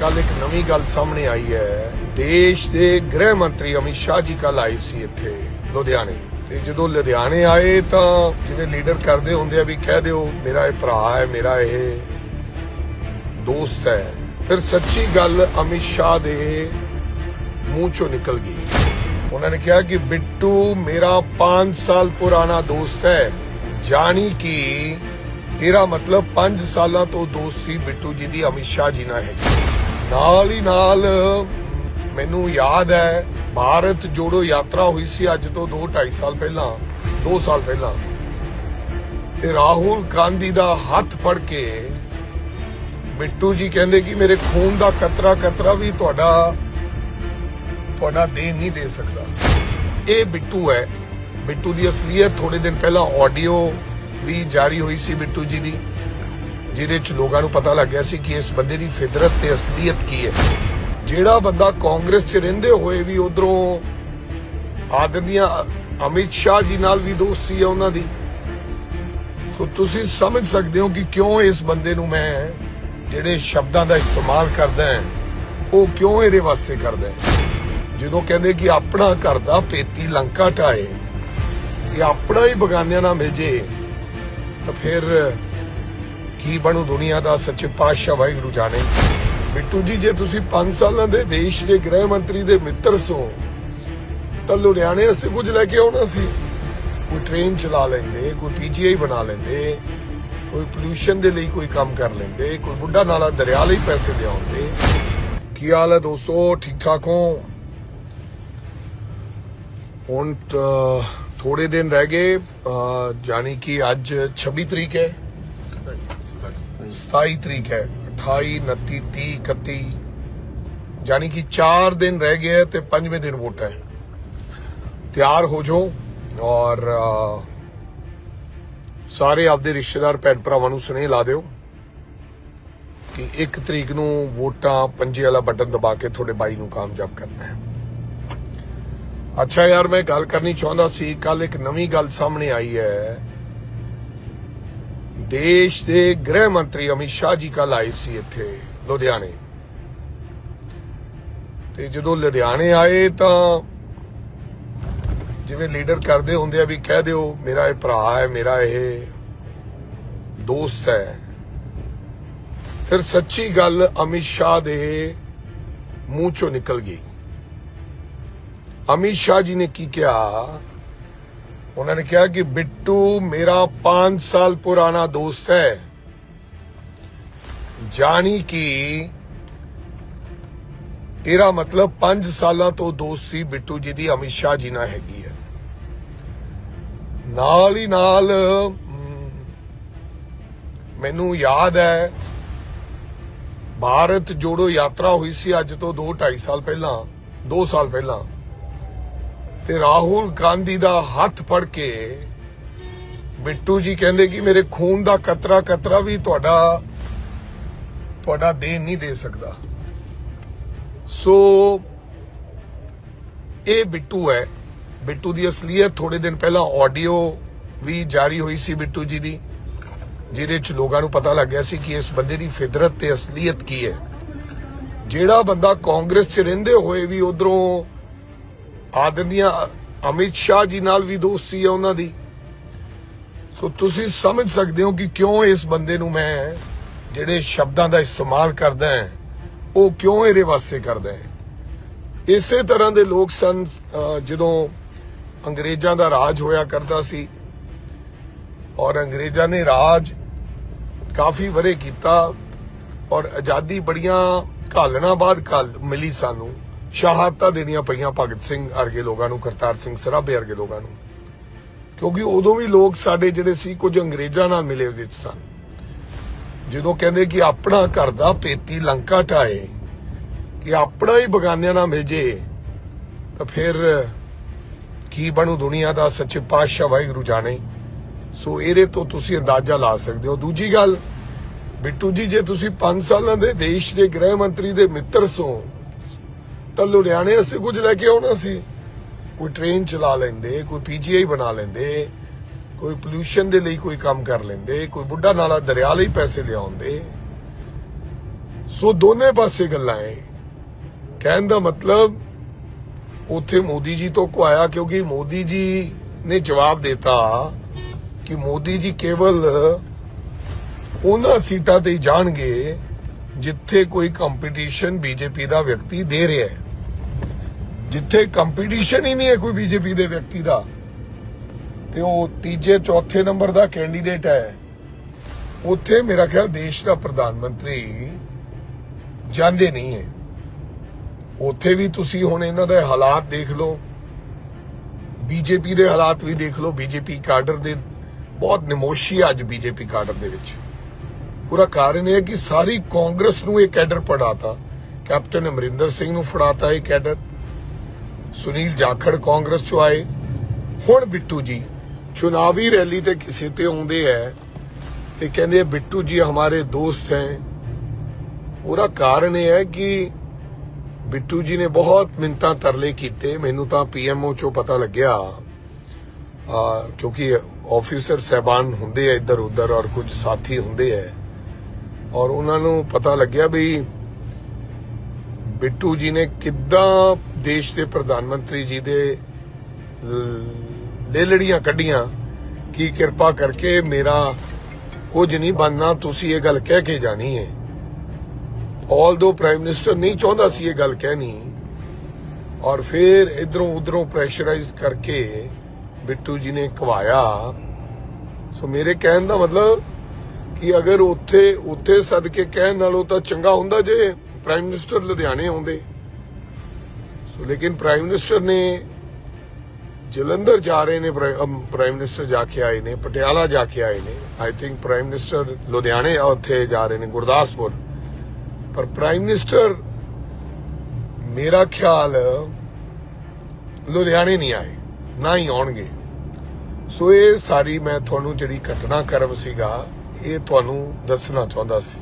ਕੱਲ ਇੱਕ ਨਵੀਂ ਗੱਲ ਸਾਹਮਣੇ ਆਈ ਹੈ। ਦੇਸ਼ ਦੇ ਗ੍ਰਹਿ ਮੰਤਰੀ ਅਮਿਤ ਸ਼ਾਹ ਜੀ ਕੱਲ ਆਏ ਸੀ ਇੱਥੇ ਲੁਧਿਆਣੇ। ਤੇ ਜਦੋਂ ਲੁਧਿਆਣੇ ਆਏ ਤਾਂ ਜਿਵੇਂ ਲੀਡਰ ਕਰਦੇ ਹੁੰਦੇ ਆ ਵੀ ਕਹਿ ਦਿਓ, ਮੇਰਾ ਇਹ ਭਰਾ ਹੈ, ਮੇਰਾ ਇਹ ਦੋਸਤ ਹੈ। ਫਿਰ ਸੱਚੀ ਗੱਲ ਅਮਿਤ ਸ਼ਾਹ ਦੇ ਮੂੰਹ ਚੋਂ ਨਿਕਲ ਗਈ। ਉਹਨਾਂ ਨੇ ਕਿਹਾ ਕਿ ਬਿੱਟੂ, ਮੇਰਾ 5 ਸਾਲ ਪੁਰਾਣਾ ਦੋਸਤ ਹੈ। ਜਾਣੀ ਕਿ ਤੇਰਾ ਮਤਲਬ 5 ਸਾਲਾਂ ਤੋਂ ਦੋਸਤੀ ਬਿੱਟੂ ਜੀ ਦੀ, ਅਮਿਤ ਸ਼ਾਹ ਜੀ ਨਾਲ ਹੈ ਨਾਲ ਹੀ ਨਾਲ ਮੈਨੂੰ ਯਾਦ ਹੈ, ਭਾਰਤ ਜੋੜੋ ਯਾਤਰਾ ਹੋਈ ਸੀ ਅੱਜ ਤੋਂ 2 2.5 ਸਾਲ ਪਹਿਲਾਂ 2 ਸਾਲ ਪਹਿਲਾਂ। ਤੇ ਰਾਹੁਲ ਗਾਂਧੀ ਦਾ ਹੱਥ ਫੜ ਕੇ ਬਿੱਟੂ ਜੀ ਕਹਿੰਦੇ ਕਿ ਮੇਰੇ ਖੂਨ ਦਾ ਕਤਰਾ ਕਤਰਾ ਵੀ ਤੁਹਾਡਾ ਤੁਹਾਡਾ ਦੇਣ ਨਹੀਂ ਦੇ ਸਕਦਾ। ਇਹ ਬਿੱਟੂ ਹੈ। ਬਿੱਟੂ ਦੀ ਅਸਲੀਅਤ ਥੋੜੇ ਦਿਨ ਪਹਿਲਾਂ ਆਡੀਓ ਵੀ ਜਾਰੀ ਹੋਈ ਸੀ ਬਿੱਟੂ ਜੀ ਦੀ। ਜਿਹਦੇ ਚ ਲੋਕਾਂ ਨੂੰ ਪਤਾ ਲੱਗ ਗਿਆ ਸੀ ਕਿ ਇਸ ਬੰਦੇ ਦੀ ਫਿਦਰਤ ਤੇ ਅਸਲੀਅਤ ਕੀ ਹੈ। ਜਿਹੜਾ ਬੰਦਾ ਕਾਂਗਰਸ ਚ ਰਹਿੰਦੇ ਹੋਏ ਵੀ ਉਧਰੋਂ ਆਦਮੀਆਂ ਅਮਿਤ ਸ਼ਾਹ ਜੀ ਨਾਲ ਵੀ ਦੋਸਤੀ ਹੈ ਉਹਨਾਂ ਦੀ। ਸੋ ਤੁਸੀਂ ਸਮਝ ਸਕਦੇ ਹੋ ਕਿ ਕਿਉਂ ਇਸ ਬੰਦੇ ਨੂੰ ਮੈਂ ਜਿਹੜੇ ਸ਼ਬਦਾਂ ਦਾ ਇਸਤੇਮਾਲ ਕਰਦਾ ਹਾਂ, ਉਹ ਕਿਉਂ ਇਹਦੇ ਵਾਸਤੇ ਕਰਦਾ ਹਾਂ? ਜਦੋਂ ਕਹਿੰਦੇ ਕਿ ਆਪਣਾ ਘਰ ਦਾ ਪੇਤੀ ਲੰਕਾ ਢਾਏ ਕਿ ਆਪਣਾ ਹੀ ਬਗਾਨਿਆਂ ਨਾਲ ਮਿਲ ਜੇ, ਤਾਂ ਫਿਰ ਕੀ ਬਣੂ ਦੁਨੀਆ ਦਾ ਸੱਚੇ ਪਾਤਸ਼ਾਹ ਵਾਹਿਗੁਰੂ ਜਾਣੇ। ਬਿੱਟੂ ਜੀ ਜੇ ਤੁਸੀਂ 5 ਸਾਲਾਂ ਦੇ ਦੇਸ਼ ਦੇ ਗ੍ਰਹਿ ਮੰਤਰੀ ਦੇ ਮਿੱਤਰ ਸੋ ਤਾਂ ਲੁਧਿਆਣੇ ਵਾਸਤੇ ਕੁਝ ਲੈ ਕੇ ਆਉਣਾ ਸੀ। ਕੋਈ ਟ੍ਰੇਨ ਚਲਾ ਲੈਂਦੇ ਕੋਈ ਪੀਜੀਆਈ ਬਣਾ ਲੈਂਦੇ ਕੋਈ ਪੋਲੂਸ਼ਨ ਦੇ ਲਈ ਕੋਈ ਕੰਮ ਕਰ ਲੈਂਦੇ ਕੋਈ ਬੁੱਢਾ ਨਾਲਾ ਦਰਿਆ ਲਈ ਪੈਸੇ ਲਿਆਉਂਦੇ। ਕੀ ਹਾਲ ਹੈ ਦੋਸਤੋ? ਠੀਕ ਠਾਕ ਹੋ? ਹੁਣ ਥੋੜੇ ਦਿਨ ਰਹਿ ਗਏ ਅਹ, ਜਾਣੀ ਕਿ ਅੱਜ 26 ਤਰੀਕ ਹੈ। 27 ਤਰੀਕ ਹੈ 28 29 30 31 ਜਾਣੀ ਕਿ 4 ਦਿਨ ਰਹਿ ਗਏ ਤੇ 5ਵੇਂ ਦਿਨ ਵੋਟ ਹੈ। ਤਿਆਰ ਹੋ ਜਾਓ ਔਰ ਸਾਰੇ ਆਪਦੇ ਰਿਸ਼ਤੇਦਾਰ ਭੈਣ ਭਰਾਵਾਂ ਨੂੰ ਸੁਨੇਹ ਲਾ ਦਿਓ ਕਿ 1 ਤਰੀਕ ਨੂੰ ਵੋਟਾਂ ਪੰਜੇ ਵਾਲਾ ਬਟਨ ਦਬਾ ਕੇ ਤੁਹਾਡੇ ਬਾਈ ਨੂੰ ਕਾਮਯਾਬ ਕਰਨਾ ਹੈ। ਅੱਛਾ ਯਾਰ, ਮੈਂ ਗੱਲ ਕਰਨੀ ਚਾਹੁੰਦਾ ਸੀ ਕੱਲ ਇੱਕ ਨਵੀਂ ਗੱਲ ਸਾਹਮਣੇ ਆਈ ਹੈ ਦੇਸ਼ ਦੇ ਗ੍ਰਹਿ ਮੰਤਰੀ ਅਮਿਤ ਸ਼ਾਹ ਜੀ ਕੱਲ ਆਏ ਸੀ ਇੱਥੇ, ਲੁਧਿਆਣੇ। ਤੇ ਜਦੋਂ ਲੁਧਿਆਣੇ ਆਏ ਤਾਂ ਜਿਵੇਂ ਲੀਡਰ ਕਰਦੇ ਹੁੰਦੇ ਆ ਵੀ ਕਹਿ ਦਿਓ, ਮੇਰਾ ਇਹ ਭਰਾ ਹੈ, ਮੇਰਾ ਇਹ ਦੋਸਤ ਹੈ। ਫਿਰ ਸੱਚੀ ਗੱਲ ਅਮਿਤ ਸ਼ਾਹ ਦੇ ਮੂੰਹ ਚੋਂ ਨਿਕਲ ਗਈ। ਅਮਿਤ ਸ਼ਾਹ ਜੀ ਨੇ ਕੀ ਕਿਹਾ? ਉਹਨਾਂ ਨੇ ਕਿਹਾ ਕਿ ਬਿੱਟੂ ਮੇਰਾ 5 ਸਾਲ ਪੁਰਾਣਾ ਦੋਸਤ ਹੈ। ਜਾਣੀ ਕਿ ਤੇਰਾ ਮਤਲਬ 5 ਸਾਲਾਂ ਤੋਂ ਦੋਸਤੀ ਬਿੱਟੂ ਜੀ ਦੀ, ਅਮਿਤ ਸ਼ਾਹ ਜੀ ਨਾਲ ਹੈਗੀ ਹੈ। ਨਾਲ ਹੀ ਨਾਲ ਮੈਨੂੰ ਯਾਦ ਹੈ, ਭਾਰਤ ਜੋੜੋ ਯਾਤਰਾ ਹੋਈ ਸੀ ਅੱਜ ਤੋਂ 2 2.5 ਸਾਲ ਪਹਿਲਾਂ 2 ਸਾਲ ਪਹਿਲਾਂ। ਤੇ ਰਾਹੁਲ ਗਾਂਧੀ ਦਾ ਹੱਥ ਫੜ ਕੇ ਬਿੱਟੂ ਜੀ ਕਹਿੰਦੇ ਕਿ ਮੇਰੇ ਖੂਨ ਦਾ ਕਤਰਾ ਕਤਰਾ ਵੀ ਤੁਹਾਡਾ ਤੁਹਾਡਾ ਦੇਣ ਨਹੀਂ ਦੇ ਸਕਦਾ। ਸੋ ਇਹ ਬਿੱਟੂ ਹੈ। ਬਿੱਟੂ ਦੀ ਅਸਲੀਅਤ ਥੋੜੇ ਦਿਨ ਪਹਿਲਾਂ ਆਡੀਓ ਵੀ ਜਾਰੀ ਹੋਈ ਸੀ ਬਿੱਟੂ ਜੀ ਦੀ, ਜਿਹਦੇ ਚ ਲੋਕਾਂ ਨੂੰ ਪਤਾ ਲੱਗ ਗਿਆ ਸੀ ਕਿ ਇਸ ਬੰਦੇ ਦੀ ਫਿਦਰਤ ਤੇ ਅਸਲੀਅਤ ਕੀ ਹੈ। ਜਿਹੜਾ ਬੰਦਾ ਕਾਂਗਰਸ ਚ ਰਹਿੰਦੇ ਹੋਏ ਵੀ ਉਧਰੋਂ ਆਦਮੀਆਂ ਅਮਿਤ ਸ਼ਾਹ ਜੀ ਨਾਲ ਵੀ ਦੋਸਤੀ ਹੈ ਉਹਨਾਂ ਦੀ। ਸੋ ਤੁਸੀਂ ਸਮਝ ਸਕਦੇ ਹੋ ਕਿ ਕਿਉਂ ਇਸ ਬੰਦੇ ਨੂੰ ਮੈਂ ਜਿਹੜੇ ਸ਼ਬਦਾਂ ਦਾ ਇਸਤੇਮਾਲ ਕਰਦਾ ਹਾਂ ਉਹ ਕਿਉਂ ਇਹਦੇ ਵਾਸਤੇ ਕਰਦਾ ਹੈ। ਇਸੇ ਤਰ੍ਹਾਂ ਦੇ ਲੋਕ ਸਨ ਅਹ, ਜਦੋਂ ਅੰਗਰੇਜ਼ਾਂ ਦਾ ਰਾਜ ਹੋਇਆ ਕਰਦਾ ਸੀ ਔਰ ਅੰਗਰੇਜ਼ਾਂ ਨੇ ਰਾਜ ਕਾਫੀ ਵਰੇ ਕੀਤਾ ਔਰ ਆਜ਼ਾਦੀ ਬੜੀਆਂ ਘਾਲਣਾ ਬਾਅਦ ਘਾਲ ਮਿਲੀ ਸਾਨੂੰ। ਸ਼ਹਾਦਤਾਂ ਦੇਣੀਆਂ ਪਈਆਂ ਭਗਤ ਸਿੰਘ ਅਰਗੇ ਲੋਕਾਂ ਨੂੰ, ਕਰਤਾਰ ਸਿੰਘ ਸਰਾਭੇ ਅਰਗੇ ਲੋਕਾਂ ਨੂੰ। ਕਿਉਂਕਿ ਉਦੋਂ ਵੀ ਲੋਕ ਸਾਡੇ ਜਿਹੜੇ ਸੀ, ਕੁਝ ਅੰਗਰੇਜ਼ਾਂ ਨਾਲ ਮਿਲੇ ਵਿੱਚ ਸਨ। ਜਦੋਂ ਕਹਿੰਦੇ ਕਿ ਆਪਣਾ ਘਰ ਦਾ ਪੇਤੀ ਲੰਕਾ ਢਾਏ ਕਿ ਆਪਣਾ ਹੀ ਬਗਾਨਿਆਂ ਨਾਲ ਮਿਲ ਜੇ, ਤਾਂ ਫਿਰ ਕੀ ਬਣੂ ਦੁਨੀਆ ਦਾ? ਸੱਚੇ ਪਾਤਸ਼ਾਹ ਵਾਹਿਗੁਰੂ ਜਾਣੇ। ਸੋ ਇਹਦੇ ਤੋਂ ਤੁਸੀਂ ਅੰਦਾਜ਼ਾ ਲਾ ਸਕਦੇ ਹੋ। ਦੂਜੀ ਗੱਲ, ਬਿੱਟੂ ਜੀ, ਜੇ ਤੁਸੀਂ 5 ਸਾਲਾਂ ਦੇ ਦੇਸ਼ ਦੇ ਗ੍ਰਹਿ ਮੰਤਰੀ ਦੇ ਮਿੱਤਰ ਸੋ ਤਾਂ ਲੁਧਿਆਣੇ ਵਾਸਤੇ ਕੁਝ ਲੈ ਕੇ ਆਉਣਾ ਸੀ। ਕੋਈ ਟ੍ਰੇਨ ਚਲਾ ਲੈਂਦੇ, ਕੋਈ ਪੀਜੀਆਈ ਬਣਾ ਲੈਂਦੇ, ਕੋਈ ਪੋਲੂਸ਼ਨ ਦੇ ਲਈ ਕੋਈ ਕੰਮ ਕਰ ਲੈਂਦੇ, ਕੋਈ ਬੁੱਢਾ ਨਾਲਾ ਦਰਿਆ ਲਈ ਪੈਸੇ ਲਿਆਉਂਦੇ। ਸੋ ਦੋਨੇ ਪਾਸੇ ਗੱਲਾਂ ਹੈ ਕਹਿਣ ਦਾ ਮਤਲਬ, ਉਥੇ ਮੋਦੀ ਜੀ ਤੋਂ ਕੁਆਇਆ ਕਿਉਂਕਿ ਮੋਦੀ ਜੀ ਨੇ ਜਵਾਬ ਦਿੱਤਾ ਕਿ ਮੋਦੀ ਜੀ ਕੇਵਲ ਉਹਨਾਂ ਸੀਟਾਂ ਤੇ ਜਾਣਗੇ ਜਿੱਥੇ ਕੋਈ ਕੰਪੀਟੀਸ਼ਨ ਬੀਜੇਪੀ ਦਾ ਵਿਅਕਤੀ ਦੇ ਰਿਹਾ ਹੈ। ਜਿੱਥੇ ਕੰਪੀਟੀਸ਼ਨ ਹੀ ਨਹੀਂ ਹੈ ਕੋਈ ਬੀਜੇਪੀ ਦੇ ਵਿਅਕਤੀ ਦਾ, ਤੇ ਉਹ ਤੀਜੇ, ਚੌਥੇ ਨੰਬਰ ਦਾ ਕੈਂਡੀਡੇਟ ਹੈ। ਉੱਥੇ ਮੇਰਾ ਖਿਆਲ ਦੇਸ਼ ਦਾ ਪ੍ਰਧਾਨ ਮੰਤਰੀ ਜਾਂਦੇ ਨਹੀਂ ਹੈ। ਉੱਥੇ ਵੀ ਤੁਸੀਂ ਹੁਣ ਇਹਨਾਂ ਦੇ ਹਾਲਾਤ ਦੇਖ ਲਓ। ਬੀਜੇਪੀ ਦੇ ਹਾਲਾਤ ਵੀ ਦੇਖ ਲਓ। ਬੀਜੇਪੀ ਕਾਡਰ ਦੇ ਬਹੁਤ ਨਿਮੋਸ਼ੀ ਹੈ ਅੱਜ ਬੀਜੇਪੀ ਕਾਡਰ ਦੇ ਵਿੱਚ। ਪੂਰਾ ਕਾਰਨ ਇਹ ਹੈ ਕਿ ਸਾਰੀ ਕਾਂਗਰਸ ਨੂੰ ਇਹ ਕੈਡਰ ਪੜਾਤਾ। ਕੈਪਟਨ ਅਮਰਿੰਦਰ ਸਿੰਘ ਨੂੰ ਫੜਾਤਾ ਇਹ ਕੈਡਰ। ਸੁਨੀਲ ਜਾਖੜ ਕਾਂਗਰਸ ਚੋਂ ਆਏ। ਹੁਣ ਬਿੱਟੂ ਜੀ, ਚੁਣਾਵੀ ਰੈਲੀ ਤੇ ਕਿਸੇ ਤੇ ਆਉਂਦੇ ਐ ਤੇ ਕਹਿੰਦੇ ਬਿੱਟੂ ਜੀ ਹਮਾਰੇ ਦੋਸਤ ਹੈ। ਉਹਦਾ ਕਾਰਨ ਇਹ ਹੈ ਕਿ ਬਿੱਟੂ ਜੀ ਨੇ ਬਹੁਤ ਮਿੰਤਾ ਤਰਲੇ ਕੀਤੇ। ਮੈਨੂੰ ਤਾਂ ਪੀਐਮਓ ਚੋਂ ਪਤਾ ਲੱਗਿਆ, ਆ, ਕਿਉਂਕਿ ਆਫੀਸਰ ਸਹਿਬਾਨ ਹੁੰਦੇ ਆ ਇੱਧਰ ਉੱਧਰ ਔਰ ਕੁਝ ਸਾਥੀ ਹੁੰਦੇ ਆ ਔਰ ਉਹਨਾਂ ਨੂੰ ਪਤਾ ਲੱਗਿਆ ਵੀ ਬਿੱਟੂ ਜੀ ਨੇ ਕਿੱਦਾਂ ਦੇਸ਼ ਦੇ ਪ੍ਰਧਾਨ ਮੰਤਰੀ ਜੀ ਦੇ ਲੇਲੜੀਆਂ ਕੱਢੀਆਂ ਕਿ ਕਿਰਪਾ ਕਰਕੇ ਮੇਰਾ ਕੁਝ ਨਹੀਂ ਬਣਨਾ, ਤੁਸੀਂ ਇਹ ਗੱਲ ਕਹਿ ਕੇ ਜਾਣੀ ਹੈ। ਆਲਦੋ ਪ੍ਰਾਈਮ ਮਿਨਿਸਟਰ ਨਹੀਂ ਚਾਹੁੰਦਾ ਸੀ ਇਹ ਗੱਲ ਕਹਿਣੀ, ਔਰ ਫਿਰ ਇਧਰੋਂ ਉਧਰੋਂ ਪ੍ਰੈਸ਼ਰਾਈਜ਼ਡ ਕਰਕੇ ਬਿੱਟੂ ਜੀ ਨੇ ਕਵਾਇਆ। ਸੋ ਮੇਰੇ ਕਹਿਣ ਦਾ ਮਤਲਬ ਕਿ ਅਗਰ ਉੱਥੇ ਉੱਥੇ ਸਦਕੇ ਕਹਿਣ ਨਾਲੋਂ ਤਾਂ ਚੰਗਾ ਹੁੰਦਾ ਜੇ ਪ੍ਰਾਈਮ ਮਿਨਿਸਟਰ ਲੁਧਿਆਣੇ ਆਉਂਦੇ। ਸੋ ਲੇਕਿਨ ਪ੍ਰਾਈਮ ਮਿਨਿਸਟਰ ਨੇ ਜਲੰਧਰ ਜਾ ਰਹੇ ਨੇ ਪ੍ਰਾਈਮ ਮਿਨਿਸਟਰ ਜਾ ਕੇ ਆਏ ਨੇ ਪਟਿਆਲਾ ਜਾ ਕੇ ਆਏ ਨੇ ਆਈ ਥਿੰਕ ਪ੍ਰਾਈਮ ਮਿਨਿਸਟਰ ਲੁਧਿਆਣੇ ਆ ਉੱਥੇ ਜਾ ਰਹੇ ਨੇ ਗੁਰਦਾਸਪੁਰ ਪਰ ਪ੍ਰਾਈਮ ਮਿਨਿਸਟਰ ਮੇਰਾ ਖਿਆਲ ਲੁਧਿਆਣੇ ਨਹੀਂ ਆਏ ਨਾ ਹੀ ਆਉਣਗੇ ਸੋ ਇਹ ਸਾਰੀ ਮੈਂ ਤੁਹਾਨੂੰ ਜਿਹੜੀ ਘਟਨਾਕ੍ਰਮ ਸੀਗਾ ਇਹ ਤੁਹਾਨੂੰ ਦੱਸਣਾ ਚਾਹੁੰਦਾ ਸੀ